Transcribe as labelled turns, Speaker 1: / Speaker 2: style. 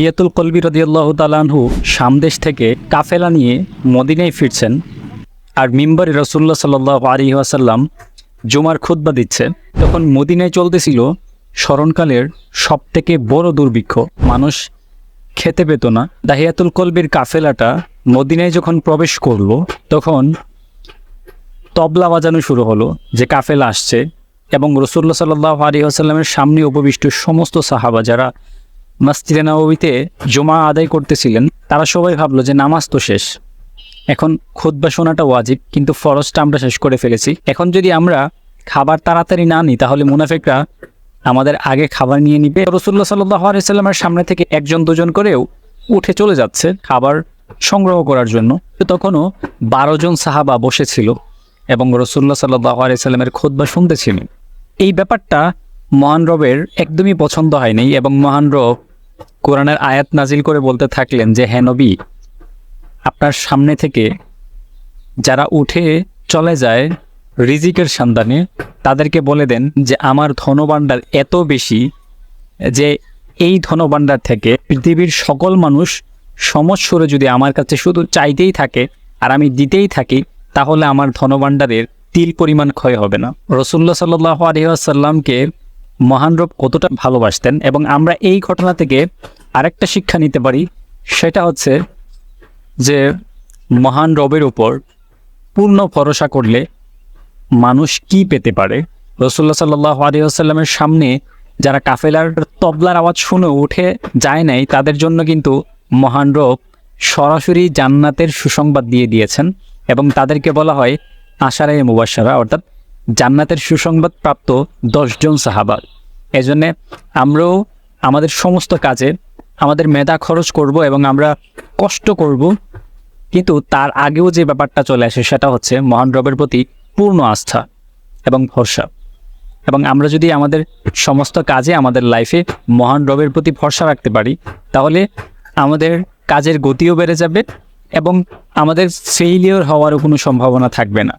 Speaker 1: দাহিয়াতুল কলবি রদিয়াল্লাহ তালানহু সামদেশ থেকে কাফেলা নিয়ে মদিনায় ফিরছেন আর মিম্বারে রসুল্লাহ সাল্লাহ আলী আসাল্লাম জুমার খুতবা দিচ্ছে। তখন মদিনায় চলতেছিল স্মরণকালের সব থেকে বড় দুর্ভিক্ষ। মানুষ খেতে পেত না। দাহিয়াতুল কলবির কাফেলাটা মদিনায় যখন প্রবেশ করল, তখন তবলা বাজানো শুরু হলো যে কাফেলা আসছে এবং রসুল্লাহ সাল্লাহ আলী আসাল্লামের সামনে উপবিষ্ট সমস্ত সাহাবা যারা মাস্তিদে নবীতে জমা আদায় করতেছিলেন, তারা সবাই ভাবলো যে নামাজ তো শেষ। এখন খুদ্া শোনাটা ওয়াজিব, কিন্তু ফরজটা আমরা শেষ করে ফেলেছি। এখন যদি আমরা খাবার তাড়াতাড়ি না নিই, তাহলে মুনাফেকরা আমাদের আগে খাবার নিয়ে নিবে। রসুল্লাহ সাল্লাহ আলাইসাল্লামের সামনে থেকে একজন দুজন করেও উঠে চলে যাচ্ছে খাবার সংগ্রহ করার জন্য। তো তখনও বারো জন সাহাবা বসেছিল এবং রসুল্লাহ সাল্লাহ আলাইসাল্লামের খোদবা শুনতেছিলেন। এই ব্যাপারটা মহান রবের একদমই পছন্দ হয়নি এবং মহান রব কোরআনের আয়াত নাজিল করে বলতে থাকলেন যে হ্যাঁ নবী, আপনার সামনে থেকে যারা উঠে চলে যায় রিজিকের সন্ধানে, তাদেরকে বলে দেন যে, আমার ধনভাণ্ডার এত বেশি যে এই ধনভাণ্ডার থেকে পৃথিবীর সকল মানুষ সমস্বরে যদি আমার কাছে শুধু চাইতেই থাকে আর আমি দিতেই থাকি, তাহলে আমার ধনভাণ্ডারের তিল পরিমাণ ক্ষয় হবে না। রসুল্লা সাল্লাহ আলহিহাসাল্লামকে মহানরূপ কতটা ভালোবাসতেন এবং আমরা এই ঘটনা থেকে আরেকটা শিক্ষা নিতে পারি, সেটা হচ্ছে যে মহান রবের উপর পূর্ণ ভরসা করলে মানুষ কি পেতে পারে? রসুল্লাহ সাল্লাহ সামনে যারা কাফেলার তবলার আওয়াজ শুনে উঠে যায় নাই, তাদের জন্য কিন্তু মহান রব সরাসরি জান্নাতের সুসংবাদ দিয়ে দিয়েছেন এবং তাদেরকে বলা হয় আশারায় মুবাসারা অর্থাৎ জান্নাতের সুসংবাদ প্রাপ্ত দশজন সাহাবা। এজন্যে আমরাও আমাদের সমস্ত কাজে আমাদের মেধা খরচ করব এবং আমরা কষ্ট করব। কিন্তু তার আগেও যে ব্যাপারটা চলে আসে সেটা হচ্ছে মহান রবের প্রতি পূর্ণ আস্থা এবং ভরসা। এবং আমরা যদি আমাদের সমস্ত কাজে আমাদের লাইফে মহান রবের প্রতি ভরসা রাখতে পারি, তাহলে আমাদের কাজের গতিও বেড়ে যাবে এবং আমাদের ফেইলিওর হওয়ারও কোনো সম্ভাবনা থাকবে না।